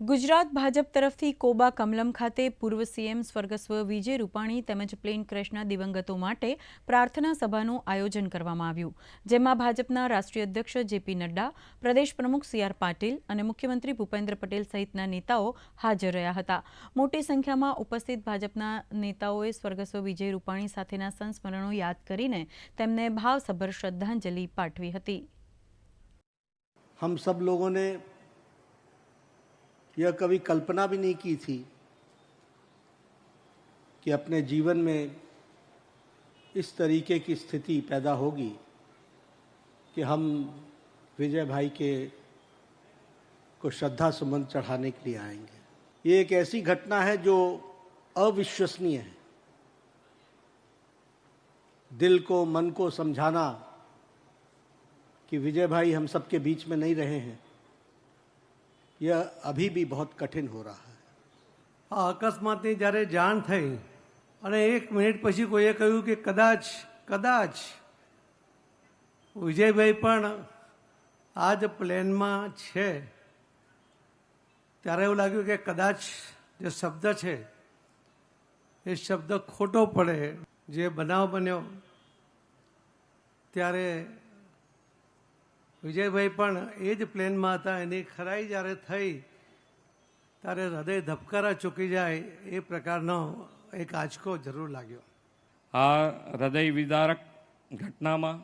ગુજરાત ભાજપ તરફથી કોબા કમલમ ખાતે પૂર્વ સીએમ સ્વર્ગસ્વ વિજય રૂપાણી તેમજ પ્લેન ક્રેશના દિવંગતો માટે પ્રાર્થના સભાનું આયોજન કરવામાં આવ્યું. જેમાં ભાજપના રાષ્ટ્રીય અધ્યક્ષ જેપી નડ્ડા, પ્રદેશ પ્રમુખ સીઆર પાટીલ અને મુખ્યમંત્રી ભૂપેન્દ્ર પટેલ સહિતના નેતાઓ હાજર રહ્યા હતા. મોટી સંખ્યામાં ઉપસ્થિત ભાજપના નેતાઓએ સ્વર્ગસ્વ વિજય રૂપાણી સાથેના સંસ્મરણો યાદ કરીને તેમને ભાવસભર શ્રદ્ધાંજલિ પાઠવી હતી. હમ સબ લોગોને यह कभी कल्पना भी नहीं की थी कि अपने जीवन में इस तरीके की स्थिति पैदा होगी कि हम विजय भाई के को श्रद्धा सुमन चढ़ाने के लिए आएँगे। ये एक ऐसी घटना है जो अविश्वसनीय है। दिल को, मन को समझाना कि विजय भाई हम सबके बीच में नहीं रहे हैं। यह अभी भी बहुत कठिन हो रहा है આ અકસ્માતની જ્યારે જાણ થઈ અને એક મિનિટ પછી કોઈએ કહ્યું કે કદાચ કદાચ વિજયભાઈ પણ આ જ પ્લેનમાં છે ત્યારે એવું લાગ્યું કે કદાચ જે શબ્દ છે એ શબ્દ ખોટો પડે જે બનાવ બન્યો ત્યારે વિજયભાઈ પણ એ જ પ્લેનમાં હતા. એની ખરાઈ જ્યારે થઈ, ત્યારે હૃદય ધબકારા ચૂકી જાય એ પ્રકારનો એક આંચકો જરૂર લાગ્યો. આ હૃદય વિદારક ઘટનામાં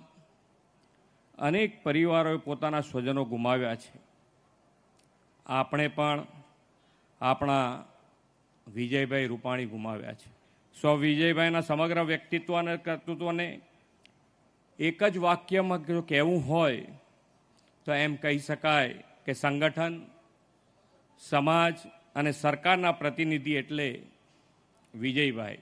અનેક પરિવારોએ પોતાના સ્વજનો ગુમાવ્યા છે. આપણે પણ આપણા વિજયભાઈ રૂપાણી ગુમાવ્યા છે. સ્વ વિજયભાઈના સમગ્ર વ્યક્તિત્વ અને કર્તૃત્વને એક જ વાક્યમાં જો કહેવું હોય તો એમ કહી શકાય કે સંગઠન સમાજ અને સરકારના પ્રતિનિધિ એટલે વિજયભાઈ.